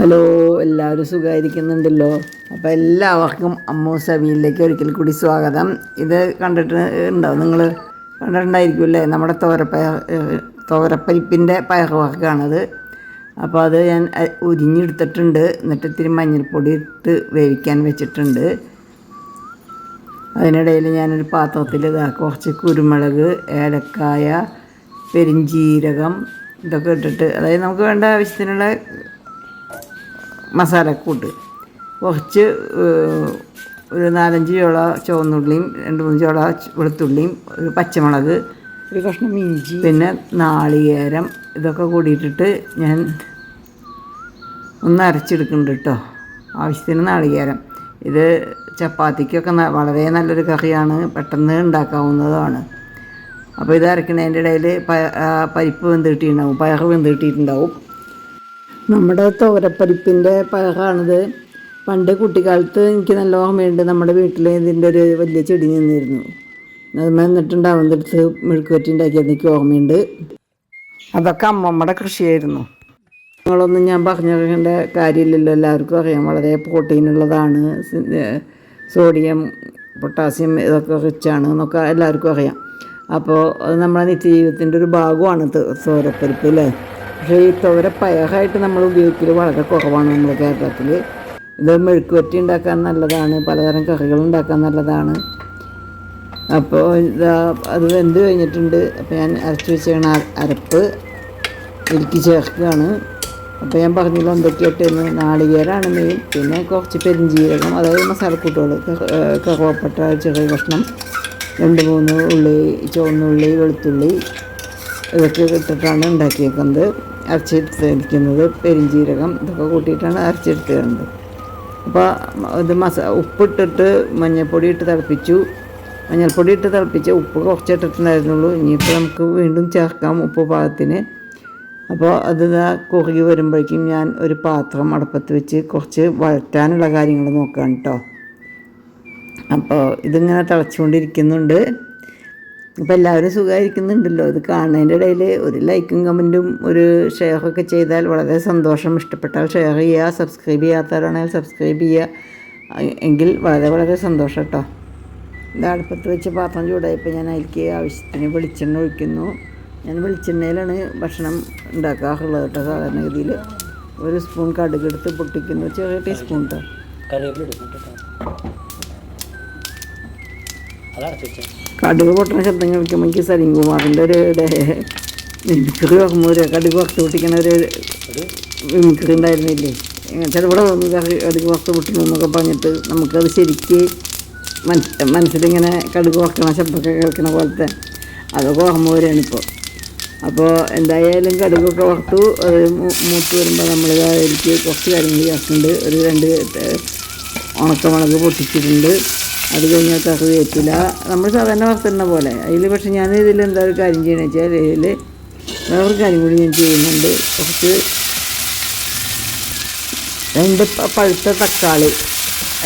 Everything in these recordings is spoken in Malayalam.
ഹലോ എല്ലാവരും സുഖമായിരിക്കുന്നുണ്ടല്ലോ അപ്പോൾ എല്ലാവർക്കും അമ്മു സബീലിലേക്ക് ഒരിക്കൽ കൂടി സ്വാഗതം. ഇത് കണ്ടിട്ട് ഉണ്ടാവും നിങ്ങൾ കണ്ടിട്ടുണ്ടായിരിക്കുമല്ലേ? നമ്മുടെ തോരപ്പയർ തോരപ്പരിപ്പിന്റെ പയർ വർക്കാണത് അപ്പോൾ അത് ഞാൻ ഉരിഞ്ഞെടുത്തിട്ടുണ്ട്. എന്നിട്ട് ഇത്തിരി മഞ്ഞൾപ്പൊടി ഇട്ട് വേവിക്കാൻ വെച്ചിട്ടുണ്ട്. അതിനിടയിൽ ഞാനൊരു പാത്രത്തിൽ ഇതാ കുറച്ച് കുരുമുളക് ഏലക്കായ പെരിഞ്ചീരകം ഇതൊക്കെ ഇട്ടിട്ട് അതായത് നമുക്ക് വേണ്ട ആവശ്യത്തിനുള്ള മസാലക്കൂട്ട്. കുറച്ച് ഒരു നാലഞ്ച് ചോള ചുവന്നുള്ളിയും രണ്ട് മൂന്ന് ചോള വെളുത്തുള്ളിയും ഒരു പച്ചമുളക് ഒരു കഷ്ണം ഇഞ്ചി. പിന്നെ നാളികേരം ഇതൊക്കെ കൂടിയിട്ടിട്ട് ഞാൻ ഒന്ന് അരച്ചെടുക്കുന്നുണ്ട് കേട്ടോ ആവശ്യത്തിന് നാളികേരം. ഇത് ചപ്പാത്തിക്കൊക്കെ വളരെ നല്ലൊരു കറിയാണ്. പെട്ടെന്ന് ഉണ്ടാക്കാവുന്നതാണ്. അപ്പോൾ ഇത് അരക്കണതിന്റെ ഇടയിൽ പരിപ്പ് വെന്ത് കിട്ടിയിട്ടുണ്ടാവും. പയർ വെന്ത് കിട്ടിയിട്ടുണ്ടാവും. നമ്മുടെ തോരപ്പരിപ്പിന്റെ പയറാണിത് പണ്ട് കുട്ടിക്കാലത്ത് എനിക്ക് നല്ല ഓർമ്മയുണ്ട് നമ്മുടെ വീട്ടിൽ ഇതിന്റെ ഒരു വലിയ ചെടി നിന്നിരുന്നു. അത് നിന്നിട്ടുണ്ടാവുന്നിടത്ത് മെഴുക്കുവറ്റി ഉണ്ടാക്കിയത് എനിക്ക് ഓർമ്മയുണ്ട്. അതൊക്കെ അമ്മമ്മയുടെ കൃഷിയായിരുന്നു. നിങ്ങളൊന്നും ഞാൻ പറഞ്ഞറിയേണ്ട കാര്യമില്ലല്ലോ. എല്ലാവർക്കും അറിയാം വളരെ പ്രോട്ടീൻ ഉള്ളതാണ്. സോഡിയം പൊട്ടാസ്യം ഇതൊക്കെ റിച്ചാണ് എന്നൊക്കെ എല്ലാവർക്കും അറിയാം. അപ്പോൾ അത് നമ്മുടെ നിത്യജീവിതത്തിന്റെ ഒരു ഭാഗമാണ് തോരപ്പരിപ്പ് അല്ലേ? പക്ഷേ ഈ തോര പയറായിട്ട് നമ്മൾ ഉപയോഗിക്കൽ വളരെ കുറവാണ് നമ്മുടെ കേരളത്തിൽ ഇത് മെഴുക്കുവറ്റി ഉണ്ടാക്കാൻ നല്ലതാണ് പലതരം കറികൾ ഉണ്ടാക്കാൻ നല്ലതാണ്. അപ്പോൾ ഇതാ അത് വെന്ത് കഴിഞ്ഞിട്ടുണ്ട്. അപ്പോൾ ഞാൻ അരച്ച് വെച്ചാണ് അര- അരപ്പ് ഇടുക്കി ചേർക്കുകയാണ്. അപ്പോൾ ഞാൻ പറഞ്ഞല്ലോ എന്തൊക്കെയായിട്ടെന്ന് നാളികേരമാണ് മെയിൻ പിന്നെ കുറച്ച് പെരിഞ്ചീരകം അതായത് മസാലക്കൂട്ടുകൾ കറുവപ്പട്ട ചെറിയ കഷ്ണം രണ്ട് മൂന്ന് ഉള്ളി ചുവന്നുള്ളി വെളുത്തുള്ളി ഇതൊക്കെ ഇട്ടിട്ടാണ് ഉണ്ടാക്കിയേക്കുന്നത്. അരച്ചെടുത്തിരിക്കുന്നത് പെരിഞ്ചീരകം ഇതൊക്കെ കൂട്ടിയിട്ടാണ് അരച്ചെടുത്തിരുന്നത്. അപ്പോൾ ഇത് മസ ഉപ്പിട്ടിട്ട് മഞ്ഞൾപ്പൊടി ഇട്ട് തിളപ്പിച്ചു. മഞ്ഞൾപ്പൊടി ഇട്ട് തിളപ്പിച്ച് ഉപ്പ് കുറച്ചിട്ടിട്ടുണ്ടായിരുന്നുള്ളൂ ഇനിയിപ്പോൾ നമുക്ക് വീണ്ടും ചേർക്കാം ഉപ്പ് പാകത്തിന്. അപ്പോൾ അത് കുറുകി വരുമ്പോഴേക്കും ഞാൻ ഒരു പാത്രം അടുപ്പത്ത് വെച്ച് കുറച്ച് വഴറ്റാനുള്ള കാര്യങ്ങൾ നോക്കാം കേട്ടോ. അപ്പോൾ ഇതിങ്ങനെ തിളച്ചുകൊണ്ടിരിക്കുന്നുണ്ട്. അപ്പോൾ എല്ലാവരും സുഖമായിരിക്കുന്നുണ്ടല്ലോ ഇത് കാണുന്നതിന്റെ ഇടയിൽ ഒരു ലൈക്കും കമന്റും ഒരു ഷെയറൊക്കെ ചെയ്താൽ വളരെ സന്തോഷം. ഇഷ്ടപ്പെട്ടാൽ ഷെയർ ചെയ്യുക സബ്സ്ക്രൈബ് ചെയ്യാത്തവരാണെങ്കിൽ സബ്സ്ക്രൈബ് ചെയ്യുക. എങ്കിൽ വളരെ വളരെ സന്തോഷം കേട്ടോ ഇത് അടുപ്പത്ത് വെച്ച് പാത്രം ചൂടായപ്പോൾ ഞാൻ അതിലേക്ക് ആവശ്യത്തിന് വെളിച്ചെണ്ണ ഒഴിക്കുന്നു. ഞാൻ വെളിച്ചെണ്ണയിലാണ് ഭക്ഷണം ഉണ്ടാക്കാറുള്ളത് കേട്ടോ സാധാരണഗതിയിൽ ഒരു സ്പൂൺ കടുകെടുത്ത് പൊട്ടിക്കുന്നു. ചെറിയ ടീസ്പൂൺ കേട്ടോ കടുക് പൊട്ടണ ശബ്ദം കേൾക്കുമ്പോൾ എനിക്ക് സലീംകുമാറിന്റെ ഒരു മിമിക്രി ഓർമ്മ ഒരു കടുക് വറുത്ത് പൊട്ടിക്കണ ഒരു മിമിക്രി ഉണ്ടായിരുന്നില്ലേ? ചിലവിടെ കടുക് വറുത്ത് പൊട്ടിക്കണം എന്നൊക്കെ പറഞ്ഞിട്ട് നമുക്കത് ശരിക്ക് മനസ് മനസ്സിലിങ്ങനെ കടുക് വറക്കണ ശബ്ദമൊക്കെ കേൾക്കണ പോലത്തെ അതൊക്കെ ഓർമ്മ വരികയാണ് ഇപ്പോൾ. അപ്പോൾ എന്തായാലും കടുകൊക്കെ വറുത്തു അത് മൂത്ത് വരുമ്പോൾ നമ്മൾ എനിക്ക് കുറച്ച് കാര്യങ്ങൾ ചേർക്കുന്നുണ്ട്. ഒരു രണ്ട് ഉണക്കമുളക് പൊട്ടിച്ചിട്ടുണ്ട്. അത് കഴിഞ്ഞാൽ കറിവേപ്പില നമ്മൾ സാധാരണ വറുത്തിടുന്ന പോലെ. അതിൽ പക്ഷേ ഞാൻ ഇതിൽ എന്താ ഒരു കാര്യം ചെയ്യണമെന്ന് വെച്ചാൽ ഇതിൽ വേറൊരു കാര്യം കൂടി ഞാൻ ചെയ്യുന്നുണ്ട്. കുറച്ച് രണ്ട് പഴുത്ത തക്കാളി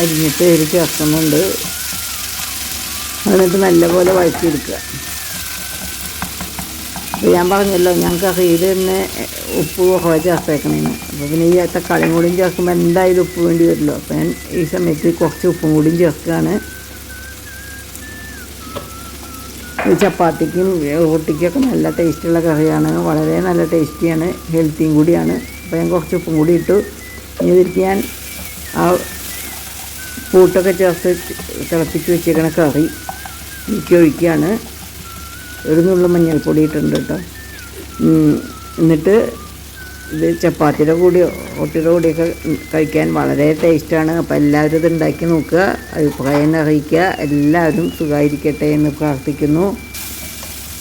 അരിഞ്ഞിട്ട് ഇതിൽ ചേർക്കുന്നുണ്ട്. എന്നിട്ട് നല്ലപോലെ വഴറ്റിയെടുക്കുക. അപ്പോൾ ഞാൻ പറഞ്ഞല്ലോ ഞാൻ കറിയിൽ തന്നെ ഉപ്പ് കുറവ് ചേർത്തേക്കണേന്ന് അപ്പോൾ പിന്നെ ഈ തക്കാളിയും കൂടിയും ചേർക്കുമ്പോൾ എന്തായാലും ഉപ്പ് വേണ്ടി വരുമല്ലോ. അപ്പോൾ ഞാൻ ഈ സമയത്ത് കുറച്ച് ഉപ്പും കൂടിയും ചേർക്കുകയാണ്. ഈ ചപ്പാത്തിക്കും റൊട്ടിക്കൊക്കെ നല്ല ടേസ്റ്റുള്ള കറിയാണ്. വളരെ നല്ല ടേസ്റ്റിയാണ്. ഹെൽത്തിയും കൂടിയാണ്. അപ്പോൾ ഞാൻ കുറച്ച് ഉപ്പും കൂടി ഇട്ടു. ഇതിലേക്ക് ഞാൻ ആ കൂട്ടൊക്കെ ചേർത്ത് തിളപ്പിച്ച് വെച്ചേക്കണ കറി ഒഴിക്കുകയാണ്. ഒരു മഞ്ഞൾപ്പൊടി ഇട്ടിട്ടുണ്ട് കേട്ടോ എന്നിട്ട് ഇത് ചപ്പാത്തിയുടെ കൂടിയോ ഒട്ടിയുടെ കൂടിയൊക്കെ കഴിക്കാൻ വളരെ ടേസ്റ്റാണ്. അപ്പോൾ എല്ലാവരും ഇത് ഉണ്ടാക്കി നോക്കുക അഭിപ്രായം അറിയിക്കുക. എല്ലാവരും സുഖമായിരിക്കട്ടെ എന്ന് പ്രാർത്ഥിക്കുന്നു.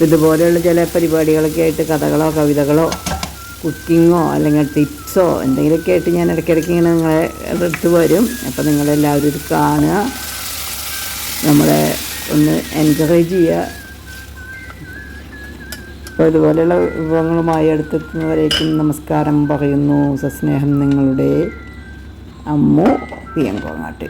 ഇതുപോലെയുള്ള ചില പരിപാടികളൊക്കെ ആയിട്ട് കഥകളോ കവിതകളോ കുക്കിങ്ങോ അല്ലെങ്കിൽ ടിപ്സോ എന്തെങ്കിലുമൊക്കെ ആയിട്ട് ഞാൻ ഇടയ്ക്കിടയ്ക്ക് ഇങ്ങനെ നിങ്ങളെ അടുത്ത് വരും. അപ്പോൾ നിങ്ങളെല്ലാവരും ഇത് കാണുക. നമ്മളെ ഒന്ന് എൻകറേജ് ചെയ്യുക. അപ്പോൾ ഇതുപോലെയുള്ള വിഭവങ്ങളുമായി അടുത്തെത്തുന്നവരേക്കും നമസ്കാരം പറയുന്നു. സസ്നേഹം നിങ്ങളുടെ അമ്മു പി എം കോങ്ങാട്ട്